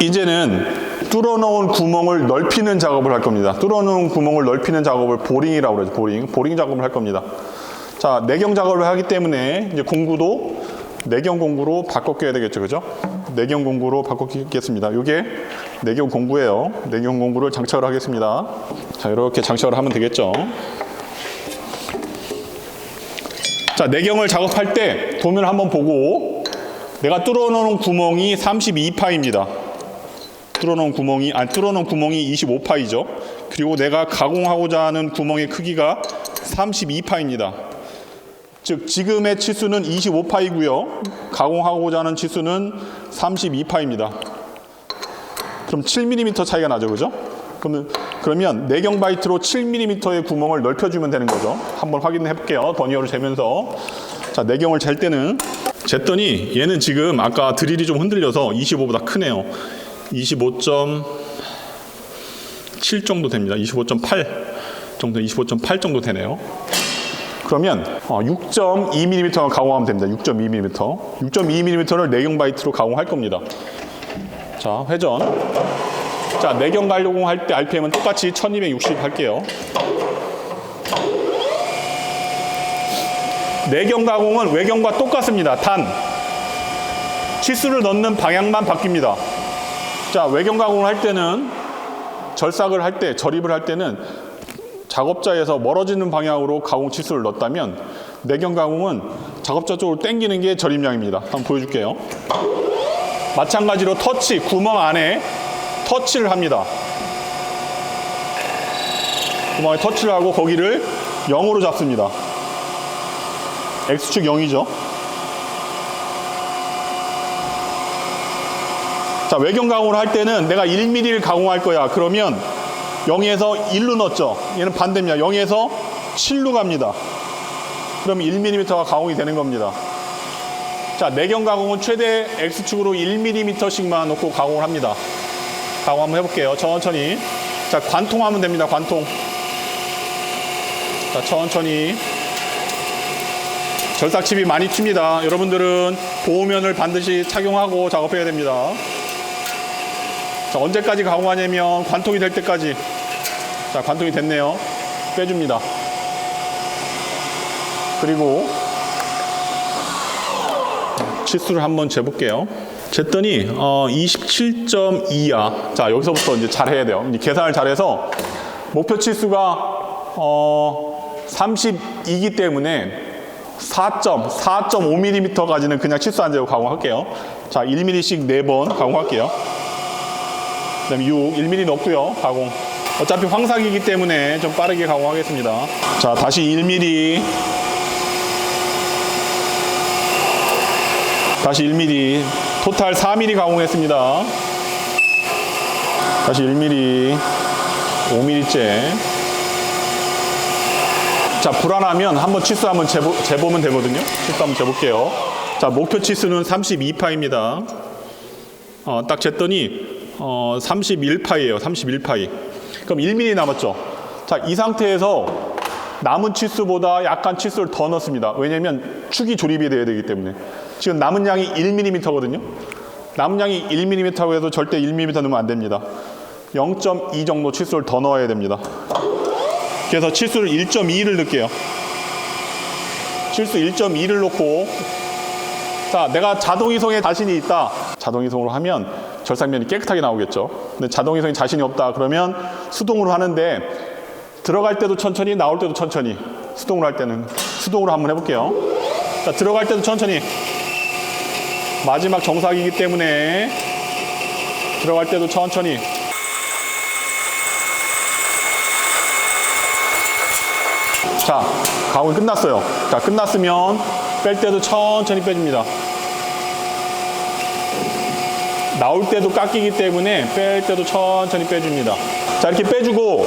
이제는 뚫어놓은 구멍을 넓히는 작업을 할 겁니다. 뚫어놓은 구멍을 넓히는 작업을 보링이라고 그러죠. 보링. 보링 작업을 할 겁니다. 자, 내경 작업을 하기 때문에 이제 공구도 내경 공구로 바꿔 껴야 되겠죠. 그죠? 내경 공구로 바꿔 끼겠습니다. 이게 내경 공구예요. 내경 공구를 장착을 하겠습니다. 자, 이렇게 장착을 하면 되겠죠. 자, 내경을 작업할 때 도면을 한번 보고 내가 뚫어놓은 구멍이 32파입니다. 뚫어놓은 구멍이 아니 뚫어놓은 구멍이 25파이죠. 그리고 내가 가공하고자 하는 구멍의 크기가 32파입니다. 즉 지금의 치수는 25파이고요. 가공하고자 하는 치수는 32파입니다. 그럼 7mm 차이가 나죠, 그죠? 그러면 그러면 내경 바이트로 7mm의 구멍을 넓혀주면 되는 거죠. 한번 확인해 볼게요. 버니어를 재면서 자 내경을 잴 때는 쟀더니 얘는 지금 아까 드릴이 좀 흔들려서 25보다 크네요. 25.7 정도 됩니다. 25.8 정도, 25.8 정도 되네요. 그러면 6.2mm만 가공하면 됩니다. 6.2mm. 6.2mm를 내경 바이트로 가공할 겁니다. 자, 회전. 자, 내경 가공할 때 RPM은 똑같이 1260 할게요. 내경 가공은 외경과 똑같습니다. 단 치수를 넣는 방향만 바뀝니다. 자, 외경 가공을 할 때는 절삭을 할 때, 절입을 할 때는 작업자에서 멀어지는 방향으로 가공 치수를 넣었다면 내경 가공은 작업자 쪽으로 당기는 게 절입량입니다. 한번 보여줄게요. 마찬가지로 터치, 구멍 안에 터치를 합니다. 구멍에 터치를 하고 거기를 0으로 잡습니다. X축 0이죠. 자, 외경 가공을 할 때는 내가 1mm를 가공할 거야. 그러면 0에서 1로 넣었죠. 얘는 반대입니다. 0에서 7로 갑니다. 그럼 1mm가 가공이 되는 겁니다. 자, 내경 가공은 최대 X축으로 1mm씩만 놓고 가공을 합니다. 가공 한번 해볼게요. 천천히. 자, 관통하면 됩니다. 관통. 자, 천천히. 절삭칩이 많이 튑니다. 여러분들은 보호면을 반드시 착용하고 작업해야 됩니다. 자, 언제까지 가공하냐면 관통이 될 때까지. 자, 관통이 됐네요. 빼줍니다. 그리고 치수를 한번 재볼게요. 쟀더니 어, 27.2야. 자, 여기서부터 이제 잘 해야 돼요. 이제 계산을 잘해서 목표 치수가 어, 32이기 때문에 4.4.5mm까지는 그냥 치수 안 재고 가공할게요. 자, 1mm씩 4번 가공할게요. 그다음에 6, 1mm 넣고요. 가공. 어차피 황삭이기 때문에 좀 빠르게 가공하겠습니다. 자, 다시 1mm. 다시 1mm. 토탈 4mm 가공했습니다. 다시 1mm. 5mm째. 자, 불안하면 한번 치수 한번 재보, 재보면 되거든요. 치수 한번 재볼게요. 자, 목표 치수는 32파입니다. 어, 딱 쟀더니 어, 31파이에요. 31파이. 그럼 1mm 남았죠. 자, 이 상태에서 남은 치수보다 약간 치수를 더 넣습니다. 왜냐면 축이 조립이 돼야 되기 때문에. 지금 남은 양이 1mm거든요. 남은 양이 1mm고 해도 절대 1mm 넣으면 안 됩니다. 0.2 정도 치수를 더 넣어야 됩니다. 그래서 치수를 1.2를 넣을게요. 치수 1.2를 놓고 자, 내가 자동 이송에 자신이 있다. 자동 이송으로 하면 절삭면이 깨끗하게 나오겠죠. 근데 자동 이송에 자신이 없다. 그러면 수동으로 하는데 들어갈 때도 천천히, 나올 때도 천천히. 수동으로 할 때는 수동으로 한번 해볼게요. 자, 들어갈 때도 천천히. 마지막 정삭이기 때문에 들어갈 때도 천천히. 자, 가공이 끝났어요. 자, 끝났으면 뺄 때도 천천히 빼줍니다. 나올 때도 깎이기 때문에 뺄 때도 천천히 빼줍니다. 자, 이렇게 빼주고